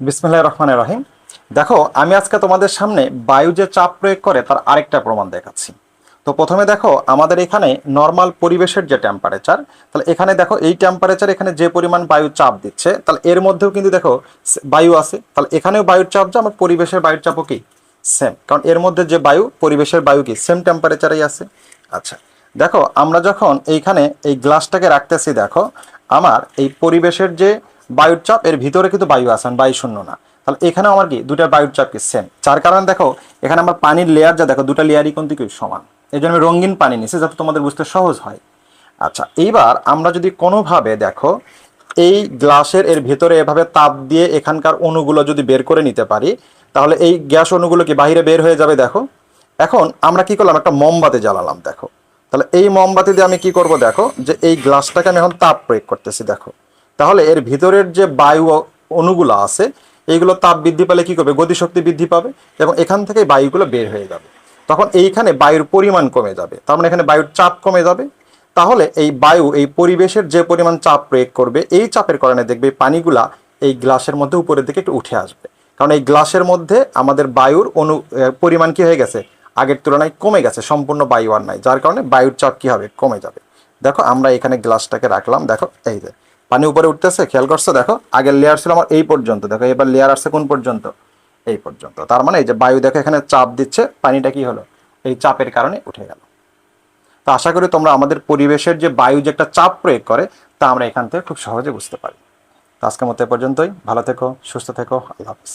বিসমিল্লাহ রহমান রহিম। দেখো, আমি আজকে তোমাদের সামনে বায়ু যে চাপ প্রয়োগ করে, তার আরেকটা প্রমাণ দেখাচ্ছি। তো প্রথমে দেখো, আমাদের এখানে নর্মাল পরিবেশের যে টেম্পারেচার তাহলে এখানে দেখো, এই টেম্পারেচার এখানে যে পরিমাণ বায়ু চাপ দিচ্ছে, তাহলে এর মধ্যেও কিন্তু দেখো বায়ু আছে। তাহলে এখানেও বায়ুর চাপ যা, আমার পরিবেশের বায়ুর চাপও কি? সেম কারণ এর মধ্যে যে বায়ু, পরিবেশের বায়ু কি? সেম টেম্পারেচারেই আছে। আচ্ছা দেখো, আমরা যখন এইখানে এই গ্লাসটাকে রাখতেছি, দেখো, আমার এই পরিবেশের যে বায়ুর চাপ এর ভিতরে কিন্তু বায়ু আছে বায়ু শূন্য না। তাহলে এখানে আমার কি? দুটা বায়ুর চাপ কি সেম যার কারণে দেখো, এখানে আমার পানির লেয়ার যা, দেখো, দুটা লেয়ারই কিন্তু কি সমান। এই জন্য আমি রঙিন পানি নিছি, যাতে তোমাদের বুঝতে সহজ হয়। আচ্ছা এইবার আমরা যদি কোনোভাবে দেখো, এই গ্লাসের এর ভেতরে এভাবে তাপ দিয়ে এখানকার অণুগুলো যদি বের করে নিতে পারি, তাহলে এই গ্যাস অণুগুলো কি বাইরে বের হয়ে যাবে, দেখো? এখন আমরা কি করলাম, একটা মোমবাতি জ্বালালাম, দেখো। তাহলে এই মোমবাতি দিয়ে আমি কি করব, দেখো, যে এই গ্লাসটাকে আমি এখন তাপ প্রয়োগ করতেছি, দেখো। তাহলে এর ভিতরের যে বায়ু অণুগুলো আছে, এইগুলো তাপ বৃদ্ধি পেলে কি করবে? গতিশক্তি বৃদ্ধি পাবে এবং এখান থেকে বায়ুগুলো বের হয়ে যাবে। তখন এইখানে বায়ুর পরিমাণ কমে যাবে। তার মানে এখানে বায়ুর চাপ কমে যাবে। তাহলে এই বায়ু, এই পরিবেশের যে পরিমাণ চাপ প্রয়োগ করবে, এই চাপের কারণে দেখবে পানিগুলা এই গ্লাসের মধ্যে উপরের দিকে একটু উঠে আসবে। কারণ এই গ্লাসের মধ্যে আমাদের বায়ুর অনু পরিমাণ কি হয়ে গেছে? আগের তুলনায় কমে গেছে, সম্পূর্ণ বায়ু আর নাই। যার কারণে বায়ুর চাপ কি হবে? কমে যাবে। দেখো আমরা এখানে গ্লাসটাকে রাখলাম। দেখো, এই যে পানি উপরে উঠতেছে, খেয়াল করছ? দেখো, আগের লেয়ার ছিল আমার এই পর্যন্ত। দেখো, এবার লেয়ার আসছে কোন পর্যন্ত? এই পর্যন্ত। তার মানে এই যে বায়ু, দেখো, এখানে চাপ দিচ্ছে। পানিটা কি হলো? এই চাপের কারণে উঠে গেল। তো আশা করি তোমরা আমাদের পরিবেশের যে বায়ু যে একটা চাপ প্রয়োগ করে, তা আমরা এখান থেকে খুব সহজে বুঝতে পারি। আজকের মতো এ পর্যন্তই। ভালো থেকো, সুস্থ থেকো। আল্লাহ হাফিজ।